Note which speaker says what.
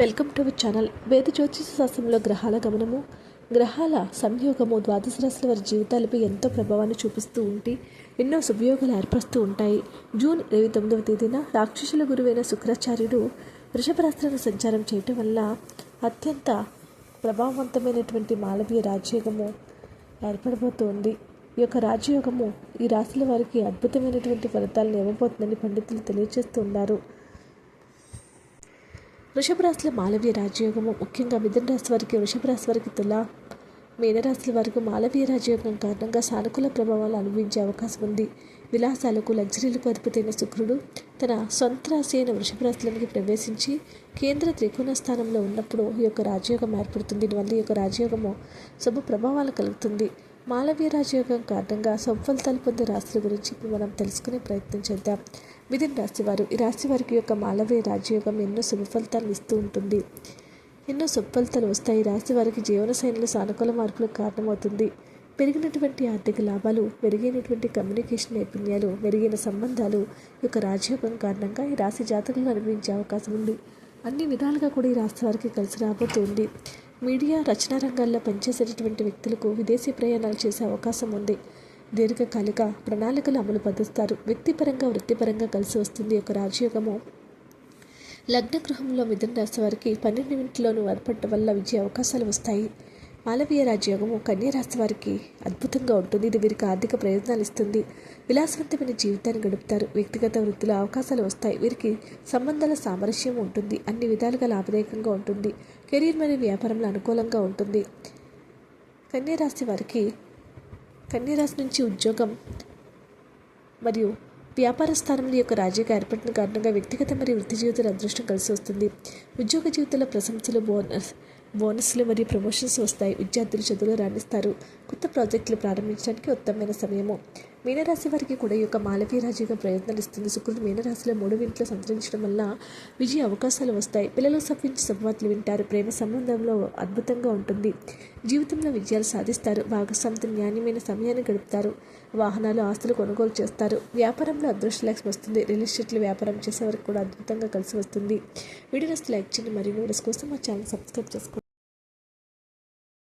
Speaker 1: Welcome to our channel. వేద జ్యోతిష శాస్త్రంలో గ్రహాల గమనము గ్రహాల సంయోగము ద్వాదశ రాశుల వారి జీవితాలపై ఎంతో ప్రభావాన్ని చూపిస్తూ ఉంటే ఎన్నో శుభయోగాలు ఏర్పరుస్తూ ఉంటాయి. జూన్ ఇరవై తొమ్మిదవ తేదీన రాక్షసుల గురువైన శుక్రాచార్యుడు వృషభ సంచారం చేయటం వల్ల అత్యంత ప్రభావవంతమైనటువంటి మాలవీయ రాజ్యోగము ఏర్పడబోతోంది. ఈ యొక్క రాజయోగము ఈ రాశుల వారికి అద్భుతమైనటువంటి ఫలితాలను ఇవ్వబోతుందని పండితులు తెలియజేస్తూ ఉన్నారు. వృషభ రాశిలో మాలవీయ రాజయోగము ముఖ్యంగా మిథున రాశి వారికి వృషభ రాశి వారికి తులా మీనరాశుల వారికి మాలవీయ రాజయోగం కారణంగా సానుకూల ప్రభావాలు అనుభవించే అవకాశం ఉంది. విలాసాలకు లగ్జరీలకు అధిపతైన శుక్రుడు తన సొంత రాశి అయిన వృషభ ప్రవేశించి కేంద్ర త్రికోణ స్థానంలో ఉన్నప్పుడు ఈ యొక్క రాజయోగం ఏర్పడుతుంది. దీనివల్ల ఈ యొక్క రాజయోగము శుభ ప్రభావాలు కలుగుతుంది. మాలవీయ రాజయోగం కారణంగా సఫలితాలు పొందే రాశుల గురించి ఇప్పుడు మనం తెలుసుకునే ప్రయత్నం చేద్దాం. మిథున రాశివారు ఈ రాశి వారికి యొక్క మాలవీయ రాజయోగం ఎన్నో శుభ ఇస్తూ ఉంటుంది. ఎన్నో శుభ ఫలితాలు వస్తాయి. ఈ రాశి వారికి జీవన శైలిలో సానుకూల మార్పులకు కారణమవుతుంది. పెరిగినటువంటి ఆర్థిక లాభాలు మెరుగైనటువంటి కమ్యూనికేషన్ నైపుణ్యాలు మెరుగైన సంబంధాలు యొక్క రాజయోగం కారణంగా ఈ రాశి జాతకులను అనుభవించే అవకాశం ఉంది. అన్ని విధాలుగా కూడా ఈ రాశి వారికి కలిసి రాబోతుంది మీడియా రచనా రంగాల్లో పనిచేసేటటువంటి వ్యక్తులకు విదేశీ ప్రయాణాలు చేసే అవకాశం ఉంది. దీర్ఘకాలిక ప్రణాళికలు అమలు పరుస్తారు. వ్యక్తిపరంగా వృత్తిపరంగా కలిసి వస్తుంది ఒక రాజయోగము. లగ్న గృహంలో మిథున రాశి వారికి పన్నెండింటిలోనూ ఏర్పడటం వల్ల విజయ అవకాశాలు వస్తాయి. మాలవీయ రాజయోగము కన్యా రాశి వారికి అద్భుతంగా ఉంటుంది. ఇది వీరికి ఆర్థిక ప్రయోజనాలు ఇస్తుంది. విలాసవంతమైన జీవితాన్ని గడుపుతారు. వ్యక్తిగత వృత్తిలో అవకాశాలు వస్తాయి. వీరికి సంబంధాల సామరస్యం ఉంటుంది. అన్ని విధాలుగా లాభదాయకంగా ఉంటుంది. కెరీర్ మరియు వ్యాపారంలో అనుకూలంగా ఉంటుంది. కన్యా రాశి వారికి కన్యరాశి నుంచి ఉద్యోగం మరియు వ్యాపార స్థానంలో యొక్క రాజకీయ ఏర్పడిన కారణంగా వ్యక్తిగత మరియు వృత్తి జీవితాల అదృష్టం కలిసి వస్తుంది. ఉద్యోగ జీవితంలో ప్రశంసలు బోనస్ బోనస్లు మరియు ప్రమోషన్స్ వస్తాయి. విద్యార్థులు చదువులు రాణిస్తారు. కొత్త ప్రాజెక్టులు ప్రారంభించడానికి ఉత్తమమైన సమయము. మీనరాశి వారికి కూడా ఈ యొక్క మాలవీ రాజుగా ప్రయత్నాలు ఇస్తుంది. శుక్రుడు మీనరాశిలో మూడు ఇంట్లో సంతరించడం వల్ల విజయ అవకాశాలు వస్తాయి. పిల్లలు సప్పించి శుభవార్తలు వింటారు. ప్రేమ సంబంధంలో అద్భుతంగా ఉంటుంది. జీవితంలో విజయాలు సాధిస్తారు. భాగస్వామితో న్యాయమైన సమయాన్ని గడుపుతారు. వాహనాలు ఆస్తులు కొనుగోలు చేస్తారు. వ్యాపారంలో అదృష్ట అదృష్టలక్ష్మి వస్తుంది. రియల్ ఎస్టేట్లో వ్యాపారం చేసే వారికి కూడా అద్భుతంగా కలిసి వస్తుంది. వీడియోస్ లైక్ చేయండి. మరియు వీడియోస్ కోసం మా ఛానల్ సబ్స్క్రైబ్ చేసుకోండి.